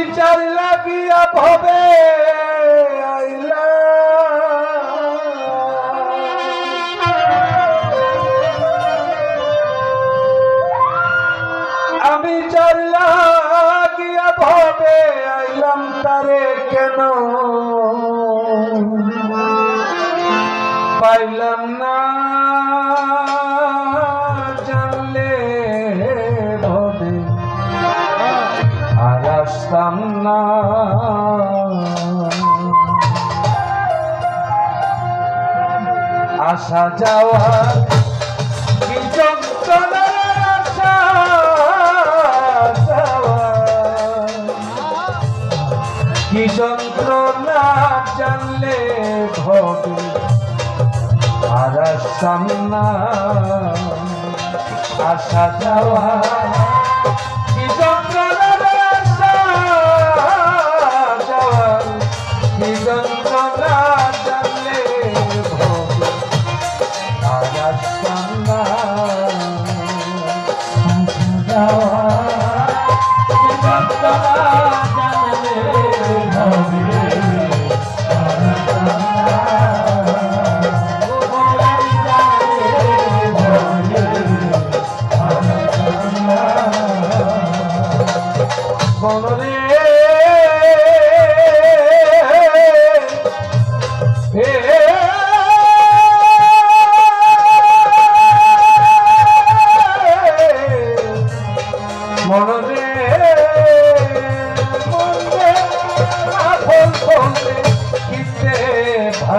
বিচার লাগিয়া ভবে আইলা আমি চার লাগিয়া ভবে আইলাম তারে কেন? পাইলাম না, জানলে ভবে। আর আসতাম আসা যাওয়া কি যন্ত্রণা জানলে ভবে আর আসতাম না আসা যাওয়া।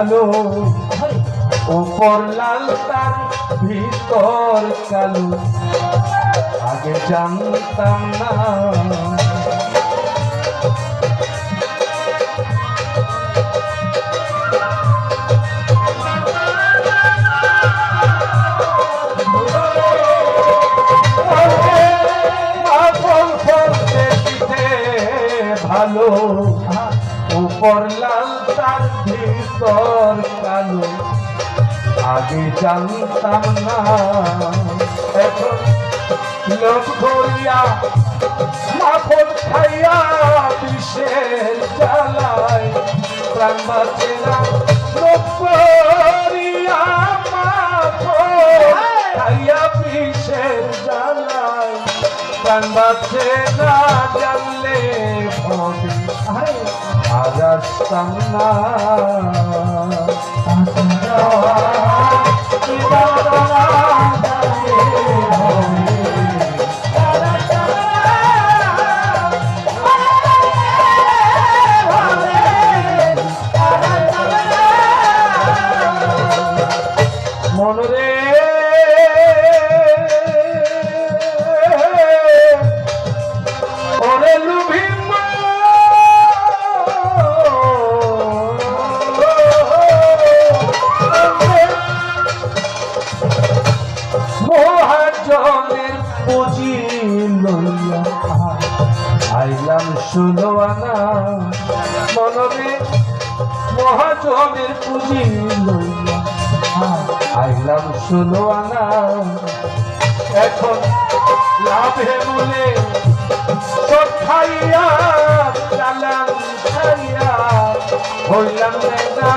ভালো উপর লাল তার ভিতর কালো আগে জানতাম না ভালো উপর লাল তার কালো। আগে জানতাম না। এখন লোক ধরিয়া মাখন খাইয়া বিষের জ্বালায় প্রাণ বাঁচে না প্রাণ বাঁচে না জানলে ভবে সামনা। লইয়া আইলাম ষোলো আনা। মনরে মহাজনের পুঁজি আইলাম আনা। এখন লাভে বলে চালান হইলাম না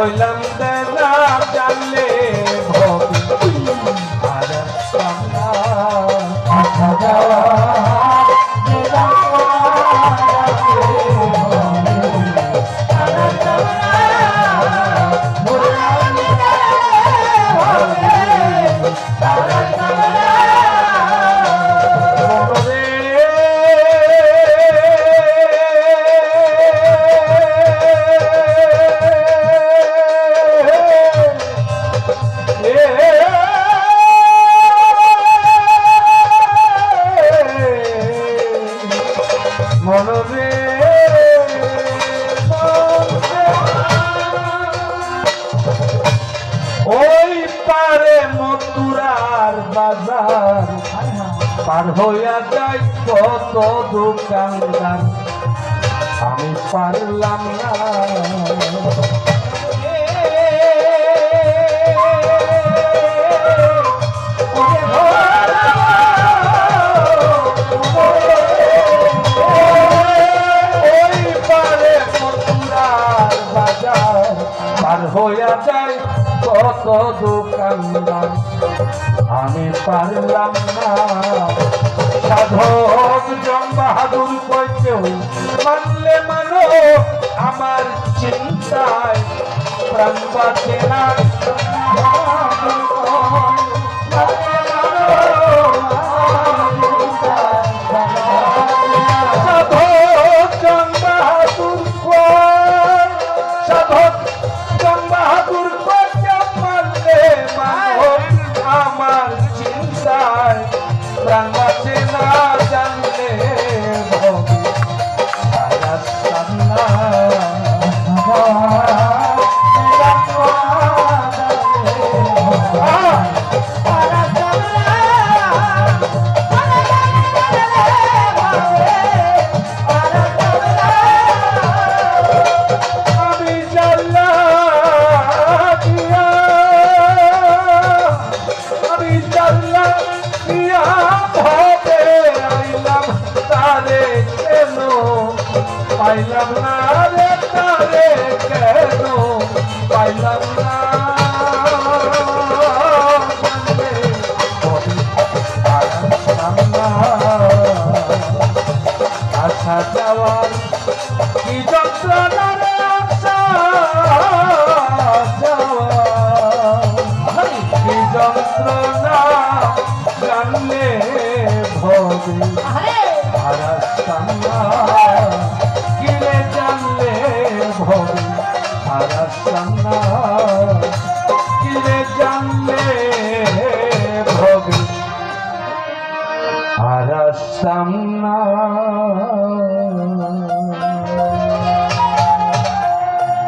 হইলাম দেনা মনরে ওই পারে মথুরার বাজার পার হইয়া যায় কত দোকানদার। আমি পারলাম না। কত দোকানদার আমি পারলাম না। সাধক জম বাহাদুর কেউ মানলে মানো আমার চিন্তায় প্রাণ বাঁচে না। I'm watching. জান্নাত কিলে জান্নাত